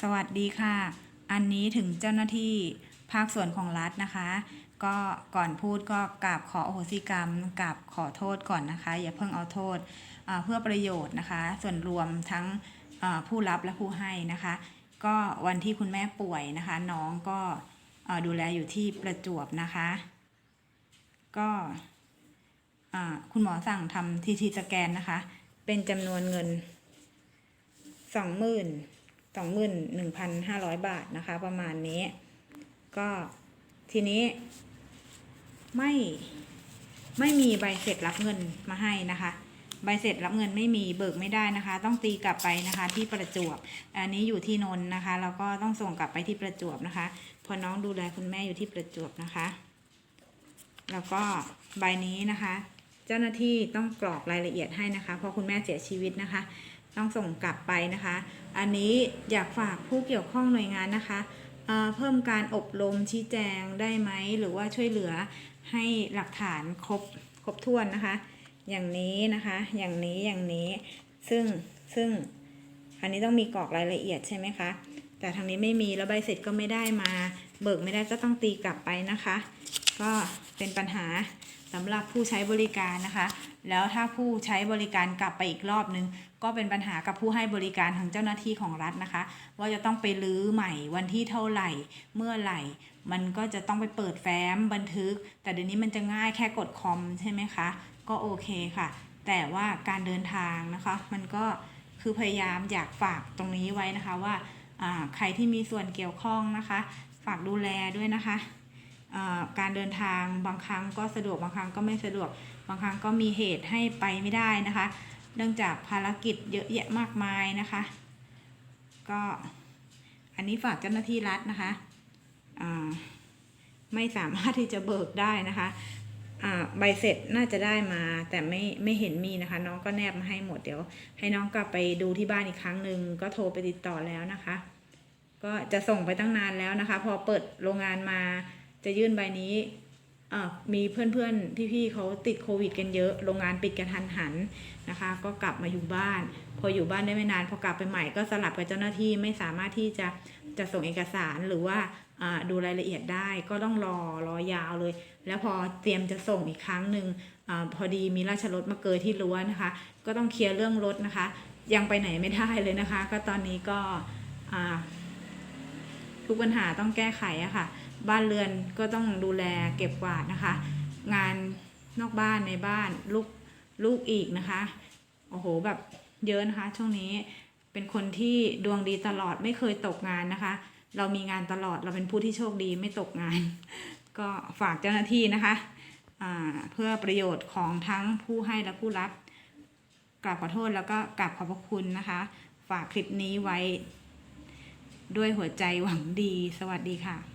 สวัสดีค่ะ อันนี้ถึงเจ้าหน้าที่ภาคส่วนของรัฐนะคะ ก็ก่อนพูดก็กราบขอโอโหสิกรรมกราบขอโทษก่อนนะคะ อย่าเพิ่งเอาโทษเพื่อประโยชน์นะคะ ส่วนรวมทั้งผู้รับและผู้ให้นะคะ ก็วันที่คุณแม่ป่วยนะคะ น้องก็ดูแลอยู่ที่ประจวบนะคะ ก็คุณหมอสั่งทำทีทีสแกนนะคะ เป็นจำนวนเงินสองหมื่น สองหมื่นหนึ่งพันห้าร้อยบาทนะคะ ประมาณนี้ ก็ทีนี้ ไม่ไม่มีใบเสร็จรับเงินมาให้นะคะ ใบเสร็จรับเงินไม่มีเบิกไม่ได้นะคะ ต้องตีกลับไปนะคะที่ประจวบ อันนี้อยู่ที่นนนะคะ แล้วก็ต้องส่งกลับไปที่ประจวบนะคะ พอน้องดูแลคุณแม่อยู่ที่ประจวบนะคะ แล้วก็ใบนี้นะคะ เจ้าหน้าที่ต้องกรอกรายละเอียดให้นะคะ เพราะคุณแม่เสียชีวิตนะคะ ต้องส่งกลับไปนะคะ อันนี้อยากฝากผู้เกี่ยวข้องหน่วยงานนะคะเเพิ่มการอบรมชี้แจงได้ไหม หรือว่าช่วยเหลือให้หลักฐานครบครบถ้วนนะคะ อย่างนี้นะคะ อย่างนี้อย่างนี้ ซึ่งซึ่งอันนี้ต้องมีกรอกรายละเอียดใช่ไหมคะ แต่ทางนี้ไม่มีแล้วใบเสร็จก็ไม่ได้มา เบิกไม่ได้ก็ต้องตีกลับไปนะคะ ก็เป็นปัญหาสำหรับผู้ใช้บริการนะคะ แล้วถ้าผู้ใช้บริการกลับไปอีกรอบนึง ก็เป็นปัญหากับผู้ให้บริการทางเจ้าหน้าที่ของรัฐนะคะ ว่าจะต้องไปรื้อใหม่วันที่เท่าไหร่ เมื่อไหร่ มันก็จะต้องไปเปิดแฟ้มบันทึก แต่เดี๋ยวนี้มันจะง่ายแค่กดคอมใช่ไหมคะ ก็โอเคค่ะ แต่ว่าการเดินทางนะคะ มันก็คือพยายามอยากฝากตรงนี้ไว้นะคะว่าใครที่มีส่วนเกี่ยวข้องนะคะ ฝากดูแลด้วยนะคะ การเดินทางบางครั้งก็สะดวกบางครั้งก็ไม่สะดวก บางครั้งก็มีเหตุให้ไปไม่ได้นะคะ เนื่องจากภารกิจเยอะแยะมากมายนะคะ ก็อันนี้ฝากเจ้าหน้าที่รัฐนะคะไม่สามารถที่จะเบิกได้นะคะใบเสร็จน่าจะได้มาแต่ไม่ไม่เห็นมีนะคะ น้องก็แนบมาให้หมดเดี๋ยว ให้น้องกลับไปดูที่บ้านอีกครั้งหนึ่งก็โทรไปติดต่อแล้วนะคะ ก็จะส่งไปตั้งนานแล้วนะคะ พอเปิดโรงงานมา จะยื่นใบนี้อ่ามีเพื่อนๆ พี่ๆเขาติดโควิดกันเยอะ โรงงานปิดกระทันหันนะคะ ก็กลับมาอยู่บ้าน พออยู่บ้านได้ไม่นาน พอกลับไปใหม่ก็สลับกับเจ้าหน้าที่ไม่สามารถที่จะจะส่งเอกสารหรือว่าอ่าดูรายละเอียดได้ก็ต้องรอรอยาวเลย แล้วพอเตรียมจะส่งอีกครั้งหนึ่งอาพอดีมีราชรถมาเกยที่รั้วนะคะ ก็ต้องเคลียร์เรื่องรถนะคะ ยังไปไหนไม่ได้เลยนะคะ ก็ตอนนี้ก็อ่าทุกปัญหาต้องแก้ไขอะค่ะ บ้านเรือนก็ต้องดูแลเก็บกวาดนะคะ งานนอกบ้านในบ้านลูกลูกอีกนะคะโอ้โหแบบเยอะนะคะ ช่วงนี้เป็นคนที่ดวงดีตลอดไม่เคยตกงานนะคะ เรามีงานตลอดเราเป็นผู้ที่โชคดีไม่ตกงาน ก็ฝากเจ้าหน้าที่นะคะเพื่อประโยชน์ของทั้งผู้ให้และผู้รับกราบขอโทษแล้วก็กราบขอบพระคุณนะคะ ฝากคลิปนี้ไว้ ด้วยหัวใจหวังดี สวัสดีค่ะ